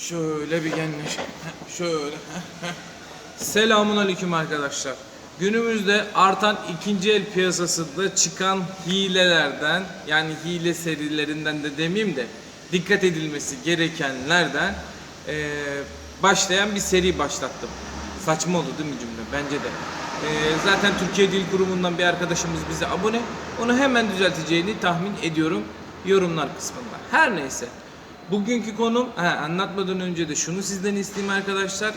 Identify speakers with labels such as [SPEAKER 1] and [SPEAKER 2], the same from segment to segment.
[SPEAKER 1] Şöyle bir genleş. Şöyle. Selamun aleyküm arkadaşlar. Günümüzde artan ikinci el piyasasında çıkan hilelerden yani hile serilerinden de demeyeyim de dikkat edilmesi gerekenlerden eee, başlayan bir seri başlattım. Saçma oldu değil mi cümle? Bence de. Eee, zaten Türkiye Dil Kurumu'ndan bir arkadaşımız bize abone. Onu hemen düzelteceğini tahmin ediyorum yorumlar kısmında. Her neyse. Bugünkü konum, ha, anlatmadan önce de şunu sizden isteyeyim arkadaşlar.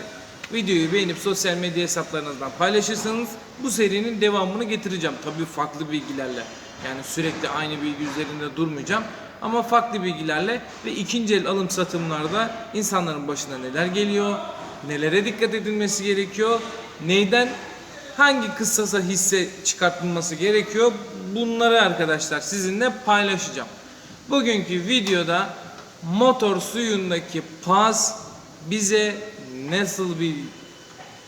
[SPEAKER 1] Videoyu beğenip sosyal medya hesaplarınızdan paylaşırsanız bu serinin devamını getireceğim. Tabii farklı bilgilerle. Yani sürekli aynı bilgi üzerinde durmayacağım. Ama farklı bilgilerle ve ikinci el alım satımlarda insanların başına neler geliyor, nelere dikkat edilmesi gerekiyor, neyden hangi kıssasa hisse çıkartılması gerekiyor bunları arkadaşlar sizinle paylaşacağım. Bugünkü videoda motor suyundaki pas bize nasıl bir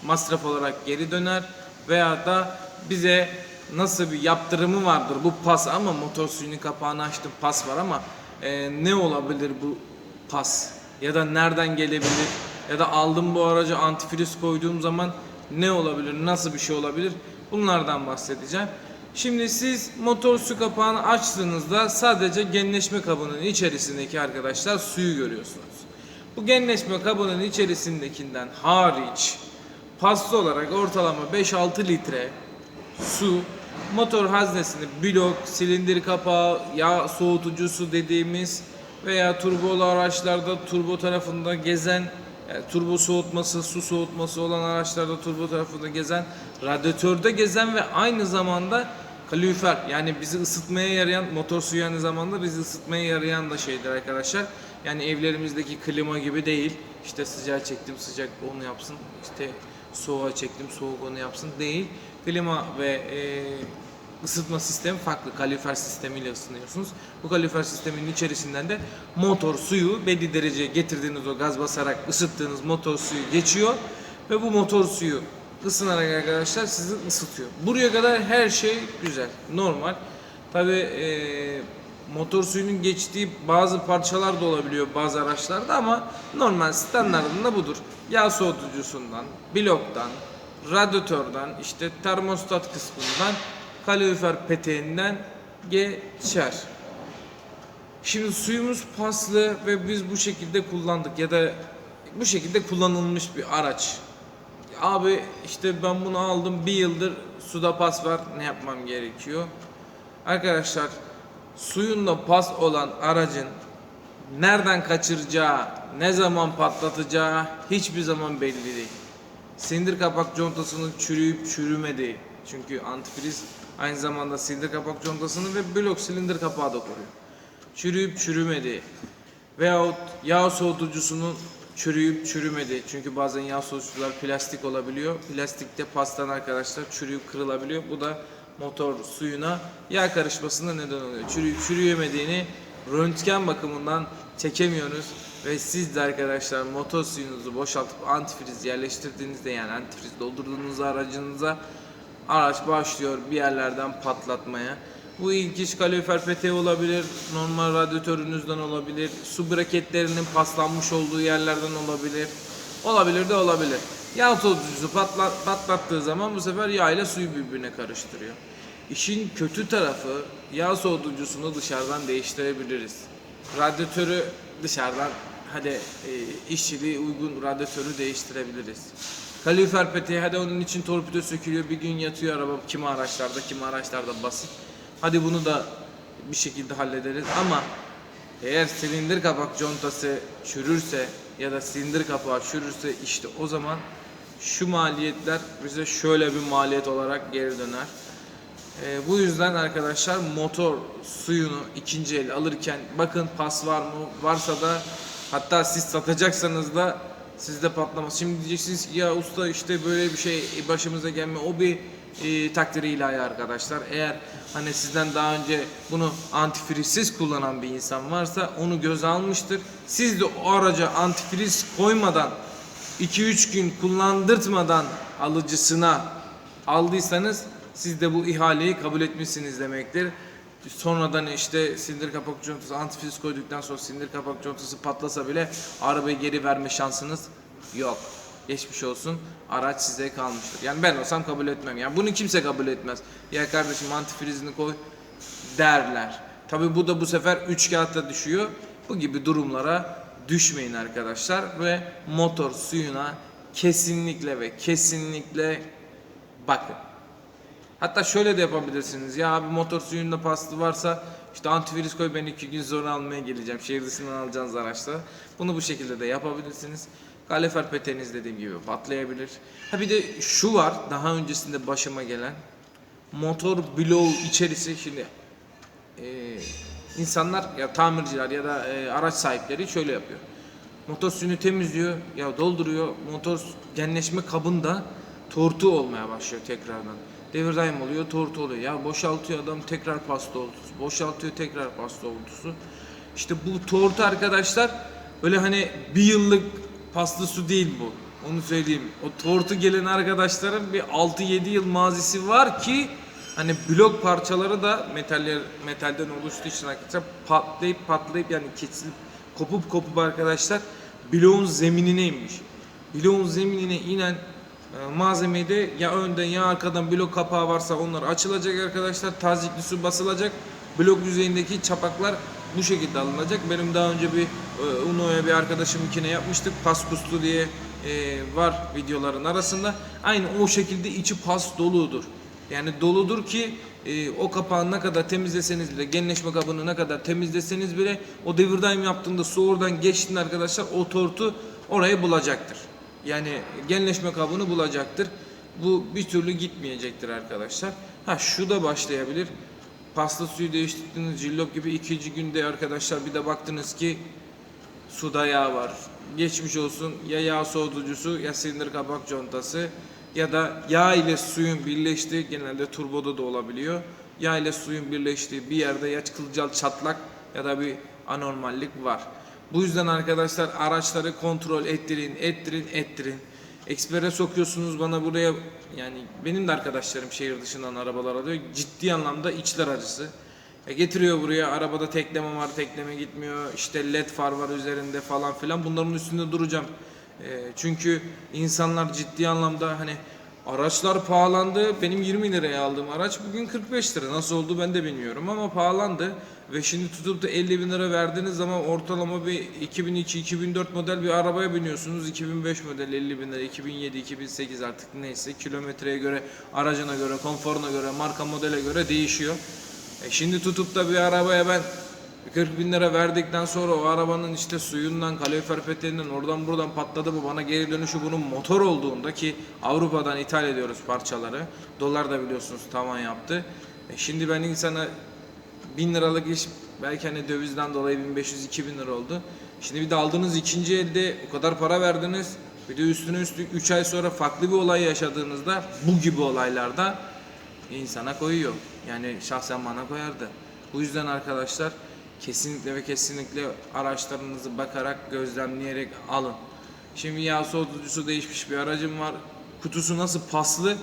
[SPEAKER 1] masraf olarak geri döner veya da bize nasıl bir yaptırımı vardır bu pas ama motor suyunun kapağını açtım pas var ama e, ne olabilir bu pas? Ya da nereden gelebilir? Ya da aldım bu aracı antifriz koyduğum zaman ne olabilir? Nasıl bir şey olabilir? Bunlardan bahsedeceğim. Şimdi siz motor su kapağını açtığınızda sadece genleşme kabının içerisindeki arkadaşlar suyu görüyorsunuz. Bu genleşme kabının içerisindekinden hariç paslı olarak ortalama 5-6 litre su motor haznesini blok, silindir kapağı, yağ soğutucusu dediğimiz veya turbolu araçlarda turbo tarafında gezen yani turbo soğutması, su soğutması olan araçlarda turbo tarafında gezen, radyatörde gezen ve aynı zamanda kalorifer yani bizi ısıtmaya yarayan motor suyu aynı zamanda bizi ısıtmaya yarayan da şeydir arkadaşlar. Yani evlerimizdeki klima gibi değil. İşte sıcağı çektim sıcak onu yapsın. İşte soğuğa çektim soğuk onu yapsın değil. Klima ve e, ısıtma sistemi farklı. Kalorifer sistemiyle ısınıyorsunuz. Bu kalorifer sisteminin içerisinden de motor suyu belli dereceye getirdiğiniz o gaz basarak ısıttığınız motor suyu geçiyor ve bu motor suyu ısınarak arkadaşlar sizi ısıtıyor. Buraya kadar her şey güzel, normal. Tabi motor suyunun geçtiği bazı parçalar da olabiliyor bazı araçlarda ama normal standartında budur. Yağ soğutucusundan, bloktan, radyatörden, işte termostat kısmından, kalorifer peteğinden geçer. Şimdi suyumuz paslı ve biz bu şekilde kullandık ya da bu şekilde kullanılmış bir araç. Abi işte ben bunu aldım bir yıldır suda pas var ne yapmam gerekiyor? Arkadaşlar suyunda pas olan aracın nereden kaçıracağı, ne zaman patlatacağı hiçbir zaman belli değil. Sindir kapak contasının çürüyüp çürümediği. Çünkü antifriz aynı zamanda sindir kapak contasını ve blok silindir kapağı da koruyor. Çürüyüp çürümediği. Veyahut yağ soğutucusunun çürüyüp çürümedi. Çünkü bazen yağ soğutucular plastik olabiliyor. Plastikte pastan arkadaşlar çürüyüp kırılabiliyor. Bu da motor suyuna yağ karışmasına neden oluyor. Çürüyüp çürüyemediğini röntgen bakımından çekemiyoruz. Ve siz de arkadaşlar motor suyunuzu boşaltıp antifriz yerleştirdiğinizde yani antifriz doldurduğunuz aracınıza araç başlıyor bir yerlerden patlatmaya. Bu ilk iş kalorifer peteği olabilir, normal radyatörünüzden olabilir, su braketlerinin paslanmış olduğu yerlerden olabilir. Olabilir de olabilir. Yağ soğutucusu patla, patlattığı zaman bu sefer yağ ile suyu birbirine karıştırıyor. İşin kötü tarafı yağ soğutucusunu dışarıdan değiştirebiliriz. Radyatörü dışarıdan hadi e, işçiliği uygun radyatörü değiştirebiliriz. Kalorifer peteği hadi onun için torpido sökülüyor bir gün yatıyor araba kimi araçlarda kimi araçlarda basit. Hadi bunu da bir şekilde hallederiz ama eğer silindir kapak contası çürürse ya da silindir kapağı çürürse işte o zaman şu maliyetler bize şöyle bir maliyet olarak geri döner. Ee, bu yüzden arkadaşlar motor suyunu ikinci el alırken bakın pas var mı? Varsa da hatta siz satacaksanız da sizde patlamaz. Şimdi diyeceksiniz ki ya usta işte böyle bir şey başımıza gelme. O bir e, takdiri ilahi arkadaşlar. Eğer hani sizden daha önce bunu antifrizsiz kullanan bir insan varsa onu göze almıştır. Siz de o araca antifriz koymadan 2-3 gün kullandırtmadan alıcısına aldıysanız siz de bu ihaleyi kabul etmişsiniz demektir. Sonradan işte sindir kapak contası antifriz koyduktan sonra sindir kapak contası patlasa bile arabayı geri verme şansınız yok. Geçmiş olsun. Araç size kalmıştır. Yani ben olsam kabul etmem. Yani bunu kimse kabul etmez. Ya kardeşim antifrizini koy derler. Tabi bu da bu sefer 3 kağıtta düşüyor. Bu gibi durumlara düşmeyin arkadaşlar ve motor suyuna kesinlikle ve kesinlikle bakın. Hatta şöyle de yapabilirsiniz. Ya abi motor suyunda paslı varsa işte antivirüs koy ben iki gün sonra almaya geleceğim. Şehir dışından alacağınız araçta. Bunu bu şekilde de yapabilirsiniz. Kalifer peteğiniz dediğim gibi patlayabilir. Ha bir de şu var daha öncesinde başıma gelen motor bloğu içerisi şimdi e, insanlar ya tamirciler ya da e, araç sahipleri şöyle yapıyor. Motor suyunu temizliyor, ya dolduruyor. Motor genleşme kabında tortu olmaya başlıyor tekrardan. Devir daim oluyor, tortu oluyor. Ya boşaltıyor adam tekrar pasta oldusu. Boşaltıyor tekrar pasta oldusu. İşte bu tortu arkadaşlar öyle hani bir yıllık paslı su değil bu. Onu söyleyeyim. O tortu gelen arkadaşların bir 6-7 yıl mazisi var ki hani blok parçaları da metaller metalden oluştuğu için arkadaşlar patlayıp patlayıp yani kesilip kopup kopup arkadaşlar bloğun zeminine inmiş. Bloğun zeminine inen malzemeyi de ya önden ya arkadan blok kapağı varsa onlar açılacak arkadaşlar. Tazikli su basılacak. Blok yüzeyindeki çapaklar bu şekilde alınacak. Benim daha önce bir e, Uno'ya bir arkadaşımınkine yapmıştık. Paskuslu diye e, var videoların arasında. Aynı o şekilde içi pas doludur. Yani doludur ki e, o kapağı ne kadar temizleseniz bile, genleşme kabını ne kadar temizleseniz bile o devir yaptığında su oradan geçtiğinde arkadaşlar o tortu orayı bulacaktır. Yani genleşme kabını bulacaktır. Bu bir türlü gitmeyecektir arkadaşlar. Ha şu da başlayabilir. Pasta suyu değiştirdiniz cillop gibi ikinci günde arkadaşlar bir de baktınız ki suda yağ var. Geçmiş olsun ya yağ soğutucusu ya silindir kapak contası ya da yağ ile suyun birleştiği genelde turboda da olabiliyor. Yağ ile suyun birleştiği bir yerde ya kılcal çatlak ya da bir anormallik var. Bu yüzden arkadaşlar araçları kontrol ettirin, ettirin, ettirin. Ekspere sokuyorsunuz bana buraya yani benim de arkadaşlarım şehir dışından arabalar alıyor. Ciddi anlamda içler acısı. E getiriyor buraya arabada tekleme var tekleme gitmiyor işte led far var üzerinde falan filan bunların üstünde duracağım. E, çünkü insanlar ciddi anlamda hani araçlar pahalandı. Benim 20 liraya aldığım araç bugün 45 lira. Nasıl oldu ben de bilmiyorum ama pahalandı. Ve şimdi tutup da 50 bin lira verdiğiniz zaman ortalama bir 2002-2004 model bir arabaya biniyorsunuz. 2005 model 50 bin lira 2007-2008 artık neyse. Kilometreye göre aracına göre konforuna göre marka modele göre değişiyor. E şimdi tutup da bir arabaya ben 40 bin lira verdikten sonra o arabanın işte suyundan, kalorifer peteğinden oradan buradan patladı bu bana geri dönüşü bunun motor olduğunda ki Avrupa'dan ithal ediyoruz parçaları. Dolar da biliyorsunuz tavan yaptı. E şimdi ben insana 1000 liralık iş belki hani dövizden dolayı 1500-2000 lira oldu. Şimdi bir de aldığınız ikinci elde o kadar para verdiniz. Bir de üstüne üstlük 3 ay sonra farklı bir olay yaşadığınızda bu gibi olaylarda insana koyuyor. Yani şahsen bana koyardı. Bu yüzden arkadaşlar kesinlikle ve kesinlikle araçlarınızı bakarak, gözlemleyerek alın. Şimdi yağ soğutucusu değişmiş bir aracım var. Kutusu nasıl paslı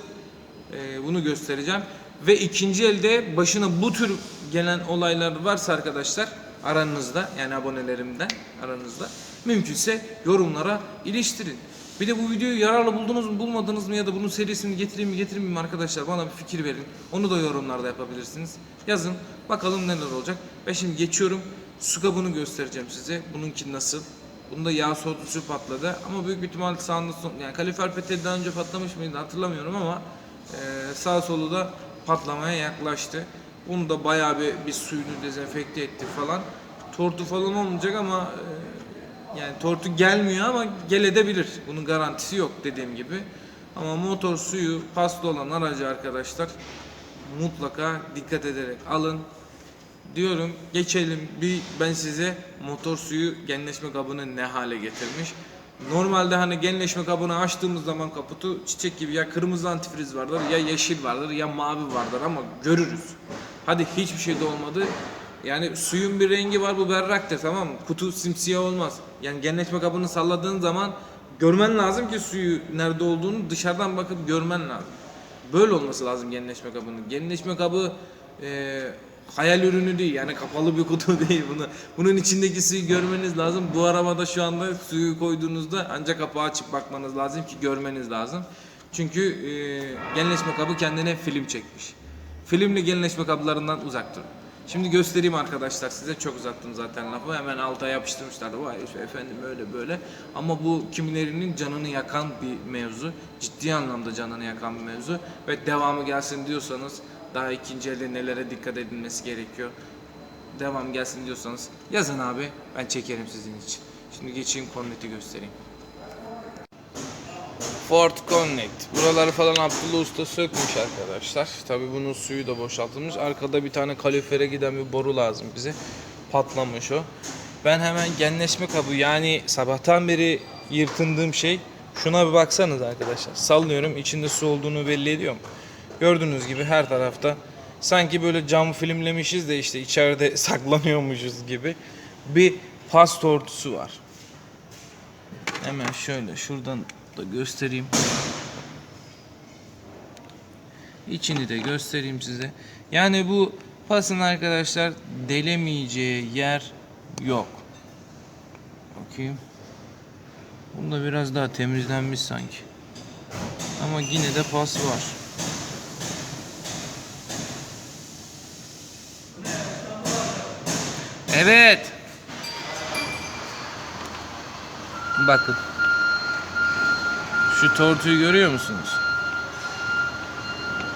[SPEAKER 1] ee, bunu göstereceğim. Ve ikinci elde başına bu tür gelen olaylar varsa arkadaşlar aranızda yani abonelerimden aranızda mümkünse yorumlara iliştirin. Bir de bu videoyu yararlı buldunuz mu bulmadınız mı ya da bunun serisini getireyim mi getirmeyeyim mi arkadaşlar bana bir fikir verin. Onu da yorumlarda yapabilirsiniz. Yazın bakalım neler olacak. Ben şimdi geçiyorum su kabını göstereceğim size. Bununki nasıl? Bunda yağ soğutucu patladı ama büyük bir ihtimal sağında son, yani kalifer peteği daha önce patlamış mıydı hatırlamıyorum ama e, sağ solu da patlamaya yaklaştı. Bunu da bayağı bir, bir suyunu dezenfekte etti falan. Tortu falan olmayacak ama e, yani tortu gelmiyor ama gelebilir. Bunun garantisi yok dediğim gibi. Ama motor suyu paslı olan aracı arkadaşlar mutlaka dikkat ederek alın. Diyorum geçelim bir ben size motor suyu genleşme kabını ne hale getirmiş. Normalde hani genleşme kabını açtığımız zaman kaputu çiçek gibi ya kırmızı antifriz vardır ya yeşil vardır ya mavi vardır ama görürüz. Hadi hiçbir şey de olmadı. Yani suyun bir rengi var bu berraktır tamam mı? Kutu simsiyah olmaz. Yani genleşme kabını salladığın zaman görmen lazım ki suyu nerede olduğunu dışarıdan bakıp görmen lazım. Böyle olması lazım genleşme kabının. Genleşme kabı e, hayal ürünü değil yani kapalı bir kutu değil bunu. Bunun içindeki suyu görmeniz lazım. Bu arabada şu anda suyu koyduğunuzda ancak kapağı açıp bakmanız lazım ki görmeniz lazım. Çünkü e, genleşme kabı kendine film çekmiş. Filmli genleşme kablarından uzak durun. Şimdi göstereyim arkadaşlar size çok uzattım zaten lafı. Hemen alta yapıştırmışlardı. Vay efendim öyle böyle. Ama bu kimilerinin canını yakan bir mevzu. Ciddi anlamda canını yakan bir mevzu. Ve devamı gelsin diyorsanız daha ikinci elde nelere dikkat edilmesi gerekiyor? Devam gelsin diyorsanız yazın abi ben çekerim sizin için. Şimdi geçeyim Connect'i göstereyim Ford Connect. Buraları falan Abdullah Usta sökmüş arkadaşlar. Tabi bunun suyu da boşaltılmış. Arkada bir tane kalorifere giden bir boru lazım bize. Patlamış o. Ben hemen genleşme kabı yani sabahtan beri yırtındığım şey şuna bir baksanız arkadaşlar. Sallıyorum içinde su olduğunu belli ediyorum. Gördüğünüz gibi her tarafta sanki böyle cam filmlemişiz de işte içeride saklanıyormuşuz gibi bir pas tortusu var. Hemen şöyle şuradan da göstereyim. İçini de göstereyim size. Yani bu pasın arkadaşlar delemeyeceği yer yok. Bakayım. Bunda biraz daha temizlenmiş sanki. Ama yine de pas var. Evet. Bakın. Şu tortuyu görüyor musunuz?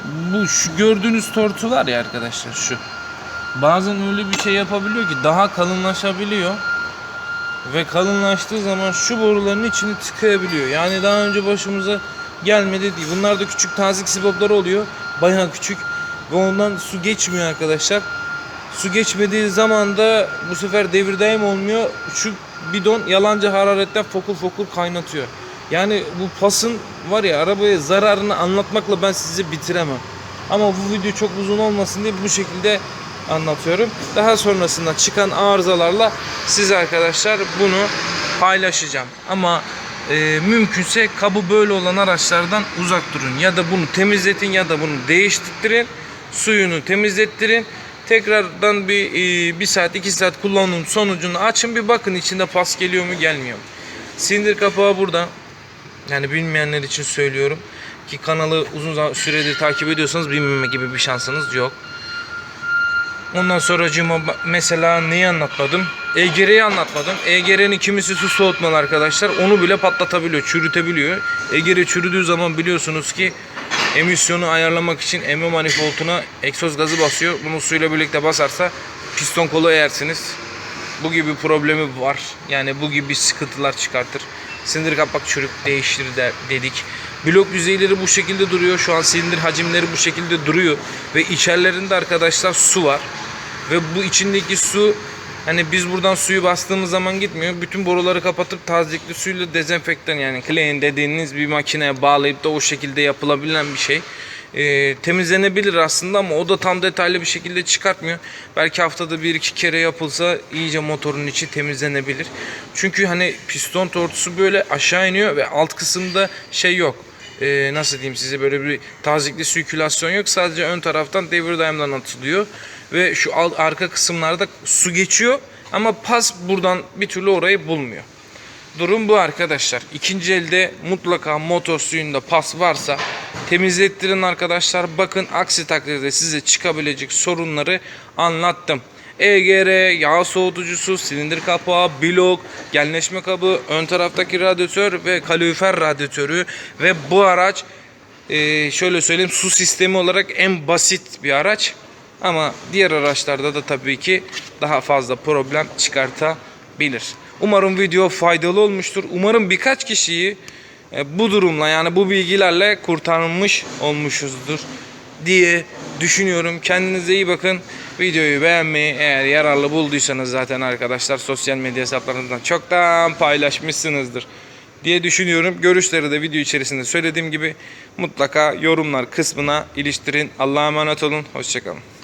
[SPEAKER 1] Bu şu gördüğünüz tortu var ya arkadaşlar şu. Bazen öyle bir şey yapabiliyor ki daha kalınlaşabiliyor. Ve kalınlaştığı zaman şu boruların içini tıkayabiliyor. Yani daha önce başımıza gelmedi değil. Bunlar da küçük tazik sibopları oluyor. Bayağı küçük. Ve ondan su geçmiyor arkadaşlar. Su geçmediği zaman da bu sefer devir olmuyor. Şu bidon yalancı hararetten fokur fokur kaynatıyor. Yani bu pasın var ya arabaya zararını anlatmakla ben size bitiremem. Ama bu video çok uzun olmasın diye bu şekilde anlatıyorum. Daha sonrasında çıkan arızalarla siz arkadaşlar bunu paylaşacağım. Ama e, mümkünse kabı böyle olan araçlardan uzak durun. Ya da bunu temizletin ya da bunu değiştirin. Suyunu temizlettirin. Tekrardan bir e, bir saat iki saat kullanım sonucunu açın bir bakın içinde pas geliyor mu gelmiyor mu. Sindir kapağı burada. Yani bilmeyenler için söylüyorum ki kanalı uzun süredir takip ediyorsanız bilmeme gibi bir şansınız yok. Ondan sonra mesela neyi anlatmadım? EGR'yi anlatmadım. EGR'nin kimisi su soğutmalı arkadaşlar. Onu bile patlatabiliyor, çürütebiliyor. EGR çürüdüğü zaman biliyorsunuz ki emisyonu ayarlamak için emme manifolduna egzoz gazı basıyor. Bunu suyla birlikte basarsa piston kolu eğersiniz. Bu gibi problemi var. Yani bu gibi sıkıntılar çıkartır. Sindir kapak çürük değiştir de, dedik. Blok yüzeyleri bu şekilde duruyor. Şu an silindir hacimleri bu şekilde duruyor. Ve içerilerinde arkadaşlar su var. Ve bu içindeki su hani biz buradan suyu bastığımız zaman gitmiyor. Bütün boruları kapatıp tazikli suyla dezenfektan yani clean dediğiniz bir makineye bağlayıp da o şekilde yapılabilen bir şey. Ee, temizlenebilir aslında ama o da tam detaylı bir şekilde çıkartmıyor. Belki haftada bir iki kere yapılsa iyice motorun içi temizlenebilir. Çünkü hani piston tortusu böyle aşağı iniyor ve alt kısımda şey yok. Ee, nasıl diyeyim size böyle bir tazikli sirkülasyon yok. Sadece ön taraftan devir daimden atılıyor. Ve şu alt, arka kısımlarda su geçiyor ama pas buradan bir türlü orayı bulmuyor. Durum bu arkadaşlar. İkinci elde mutlaka motor suyunda pas varsa temizlettirin arkadaşlar. Bakın aksi takdirde size çıkabilecek sorunları anlattım. EGR, yağ soğutucusu, silindir kapağı, blok, genleşme kabı, ön taraftaki radyatör ve kalorifer radyatörü ve bu araç e, şöyle söyleyeyim su sistemi olarak en basit bir araç. Ama diğer araçlarda da tabii ki daha fazla problem çıkartabilir. Umarım video faydalı olmuştur. Umarım birkaç kişiyi e, bu durumla yani bu bilgilerle kurtarmış olmuşuzdur diye düşünüyorum. Kendinize iyi bakın. Videoyu beğenmeyi eğer yararlı bulduysanız zaten arkadaşlar sosyal medya hesaplarınızdan çoktan paylaşmışsınızdır diye düşünüyorum. Görüşleri de video içerisinde söylediğim gibi mutlaka yorumlar kısmına iliştirin. Allah'a emanet olun. Hoşçakalın.